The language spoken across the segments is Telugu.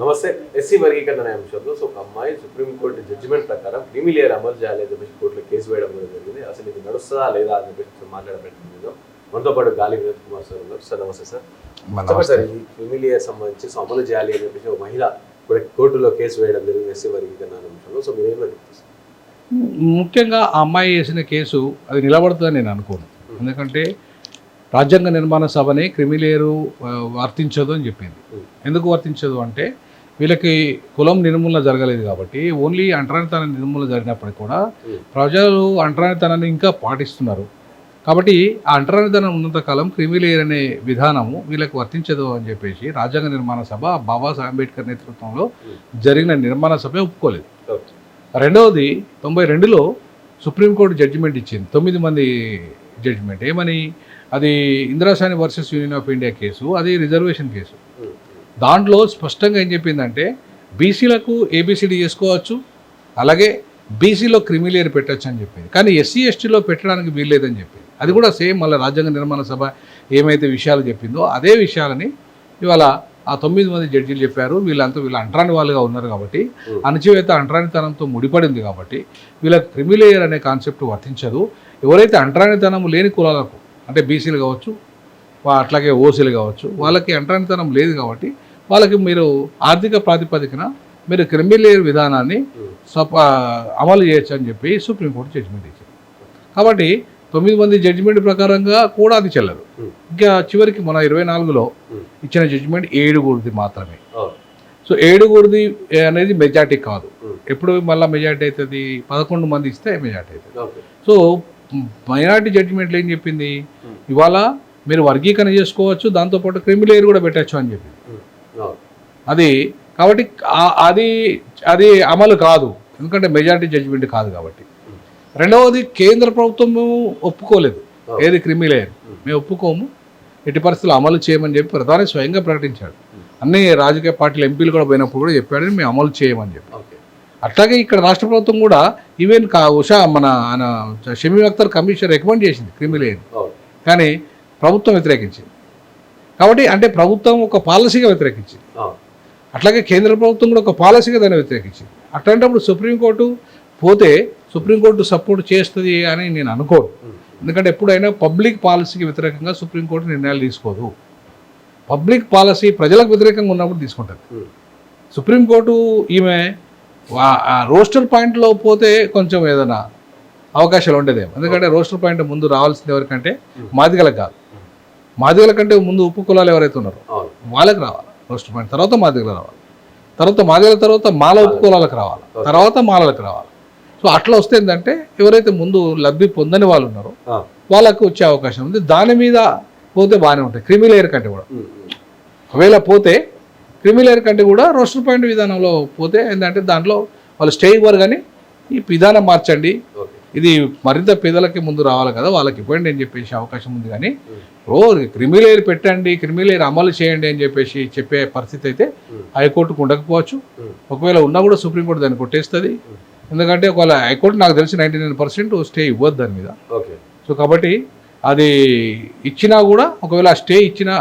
నమస్తే. ఎస్సీ వర్గీకరణ అనే అంశంలో సో ఒక అమ్మాయి సుప్రీంకోర్టు జడ్జిమెంట్ ప్రకారం క్రిమిలియర్ అమలు చేయాలి అని చెప్పేసి కోర్టులో కేసు వేయడం కూడా జరిగింది. అసలు ఇది నడుస్తుందా లేదా అని చెప్పేసి మాట్లాడబెట్టింది మనతో పాటు గాలి వినోద్ కుమార్ సార్ ఉన్నారు. సార్ నమస్తే సార్. చెప్పండి సార్ ఈ క్రిమిలియర్ సంబంధించి సో అమలు చేయాలి అని చెప్పేసి ఒక మహిళ కూడా కోర్టులో కేసు వేయడం జరిగింది ఎస్సీ వర్గీకరణ అనే అంశంలో. సో మీరు ఏం చెప్తారు సార్? ముఖ్యంగా ఆ అమ్మాయి వేసిన కేసు అది నిలబడుతుందని నేను అనుకోను. ఎందుకంటే రాజ్యాంగ నిర్మాణ సభని క్రిమిలేరు వర్తించదు అని చెప్పింది. ఎందుకు వర్తించదు అంటే వీళ్ళకి కులం నిర్మూలన జరగలేదు కాబట్టి ఓన్లీ అంటరానితనం నిర్మూలన జరిగినప్పటికీ కూడా ప్రజలు అంటరానితనాన్ని ఇంకా పాటిస్తున్నారు. కాబట్టి ఆ అంటరానితనం ఉన్నంతకాలం క్రిమిలేయర్ అనే విధానము వీళ్ళకి వర్తించదు అని చెప్పేసి రాజ్యాంగ నిర్మాణ సభ బాబాసాహెబ్ అంబేద్కర్ నేతృత్వంలో జరిగిన నిర్మాణ సభ ఒప్పుకోలేదు. రెండవది తొంభై రెండులో సుప్రీంకోర్టు జడ్జిమెంట్ ఇచ్చింది. తొమ్మిది మంది జడ్జిమెంట్ ఏమని? అది Indira Sawhney versus union of India case అది రిజర్వేషన్ కేసు. దాంట్లో స్పష్టంగా ఏం చెప్పిందంటే బీసీలకు ఏబిసిడి చేసుకోవచ్చు అలాగే బీసీలో క్రిమిలేయర్ పెట్టచ్చు అని చెప్పింది. కానీ ఎస్సీ ఎస్టీలో పెట్టడానికి వీల్లేదని చెప్పింది. అది కూడా సేమ్ మళ్ళీ రాజ్యాంగ నిర్మాణ సభ ఏమైతే విషయాలు చెప్పిందో అదే విషయాలని ఇవాళ ఆ తొమ్మిది మంది జడ్జీలు చెప్పారు వీళ్ళంతా వీళ్ళు అంటరాని వాళ్ళుగా ఉన్నారు కాబట్టి అణచివేత అంటరానితనంతో ముడిపడింది కాబట్టి వీళ్ళకి క్రిమిలేయర్ అనే కాన్సెప్ట్ వర్తించదు. ఎవరైతే అంటరానితనం లేని కులాలకు అంటే బీసీలు కావచ్చు అట్లాగే ఓసీలు కావచ్చు వాళ్ళకి అంటరానితనం లేదు కాబట్టి వాళ్ళకి మీరు ఆర్థిక ప్రాతిపదికన మీరు క్రిమిలేయర్ విధానాన్ని అమలు చేయొచ్చు అని చెప్పి సుప్రీంకోర్టు జడ్జిమెంట్ ఇచ్చింది. కాబట్టి తొమ్మిది మంది జడ్జిమెంట్ ప్రకారంగా కూడా అది చెల్లదు. ఇంకా చివరికి మన ఇరవై నాలుగులో ఇచ్చిన జడ్జిమెంట్ ఏడుగురిది మాత్రమే. సో ఏడుగురిది అనేది మెజార్టీ కాదు. ఎప్పుడు మళ్ళీ మెజార్టీ అవుతుంది? పదకొండు మంది ఇస్తే మెజార్టీ అవుతుంది. సో మైనార్టీ జడ్జిమెంట్లు ఏం చెప్పింది? ఇవాళ మీరు వర్గీకరణ చేసుకోవచ్చు దాంతోపాటు క్రిమిలేయర్ కూడా పెట్టచ్చు అని చెప్పింది. అది కాబట్టి అది అది అమలు కాదు. ఎందుకంటే మెజారిటీ జడ్జిమెంట్ కాదు కాబట్టి. రెండవది కేంద్ర ప్రభుత్వము ఒప్పుకోలేదు. ఏది క్రిమిలేయర్ మేము ఒప్పుకోము. ఎట్టి పరిస్థితుల్లో అమలు చేయమని చెప్పి ప్రధాని స్వయంగా ప్రకటించాడు. అన్ని రాజకీయ పార్టీల ఎంపీలు కూడా పోయినప్పుడు కూడా చెప్పాడు మేము అమలు చేయమని చెప్పి. అట్లాగే ఇక్కడ రాష్ట్ర ప్రభుత్వం కూడా ఈవెన్ కా ఉషా మన ఆయన షమీ అఖ్తర్ కమిషన్ రికమెండ్ చేసింది క్రిమిలేయర్ అవును. కానీ ప్రభుత్వం వ్యతిరేకించింది. కాబట్టి అంటే ప్రభుత్వం ఒక పాలసీగా వ్యతిరేకించింది. అట్లాగే కేంద్ర ప్రభుత్వం కూడా ఒక పాలసీగా దాన్ని వ్యతిరేకించింది. అట్లాంటప్పుడు సుప్రీంకోర్టు పోతే సుప్రీంకోర్టు సపోర్ట్ చేస్తుంది అని నేను అనుకోను. ఎందుకంటే ఎప్పుడైనా పబ్లిక్ పాలసీకి వ్యతిరేకంగా సుప్రీంకోర్టు నిర్ణయాలు తీసుకోదు. పబ్లిక్ పాలసీ ప్రజలకు వ్యతిరేకంగా ఉన్నప్పుడు తీసుకుంటుంది. సుప్రీంకోర్టు ఈమె రోస్టర్ పాయింట్లో పోతే కొంచెం ఏదైనా అవకాశాలు ఉండేదేమో. ఎందుకంటే రోస్టర్ పాయింట్ ముందు రావాల్సింది ఎవరికంటే మాదిగలకు కాదు. మాదిగల కంటే ముందు ఉప్పు కులాలు ఎవరైతే ఉన్నారో. వాళ్ళకి రావాలి. రోస్టర్ పాయింట్ తర్వాత మాదిగలు రావాలి. తర్వాత మాదిగల తర్వాత మాల ఉప్పు కులాలకు రావాలి. తర్వాత మాలలకు రావాలి. సో అట్లా వస్తే ఏంటంటే ఎవరైతే ముందు లబ్ధి పొందని వాళ్ళు ఉన్నారో వాళ్ళకు వచ్చే అవకాశం ఉంది. దాని మీద పోతే బాగానే ఉంటాయి. క్రిమిలేయర్ కంటే కూడా. ఒకవేళ పోతే క్రిమిలేయర్ కంటే కూడా రోస్టర్ పాయింట్ విధానంలో పోతే ఏంటంటే దాంట్లో వాళ్ళు స్టే ఇవ్వరు కానీ ఈ విధానం మార్చండి. ఇది మరింత పేదలకి ముందు రావాలి కదా వాళ్ళకి ఇవ్వండి అని చెప్పేసి అవకాశం ఉంది కానీ ఓ క్రిమిలేయర్ పెట్టండి క్రిమిలేయర్ అమలు చేయండి అని చెప్పేసి చెప్పే పరిస్థితి అయితే హైకోర్టుకు ఉండకపోవచ్చు. ఒకవేళ ఉన్నా కూడా సుప్రీంకోర్టు దాన్ని కొట్టేస్తుంది. ఎందుకంటే ఒకవేళ హైకోర్టు నాకు తెలిసి నైంటీ నైన్ పర్సెంట్ స్టే ఇవ్వద్దు దాని మీద. ఓకే. సో కాబట్టి అది ఇచ్చినా కూడా ఒకవేళ ఆ స్టే ఇచ్చినా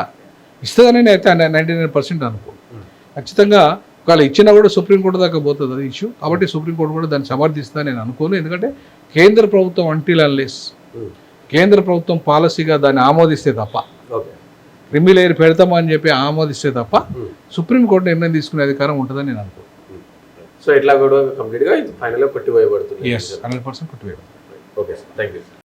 ఇస్తుందని నేను అయితే నైంటీ నైన్ పర్సెంట్ అనుకో. ఉమ్, ఖచ్చితంగా ఒకవేళ ఇచ్చినా కూడా సుప్రీంకోర్టు దాకా పోతుంది అది ఇష్యూ కాబట్టి సుప్రీంకోర్టు కూడా దాన్ని సమర్థిస్తుందని నేను అనుకోను. ఎందుకంటే కేంద్ర ప్రభుత్వం అంటిల్ అన్లెస్ ఉమ్, కేంద్ర ప్రభుత్వం పాలసీగా దాన్ని ఆమోదిస్తే తప్ప. ఓకే. క్రిమిలేయర్ పెడతామని చెప్పి ఆమోదిస్తే తప్ప సుప్రీంకోర్టు నిర్ణయం తీసుకునే అధికారం ఉంటుందని నేను అనుకో ఉమ్. సో ఇట్లా కూడా కంప్లీట్గా ఇది ఫైనల్గా కొట్టివేయబడుతుంది. ఎస్ హండ్రెడ్ పర్సెంట్ కొట్టివేయడం ఓకే సార్ థ్యాంక్ యూ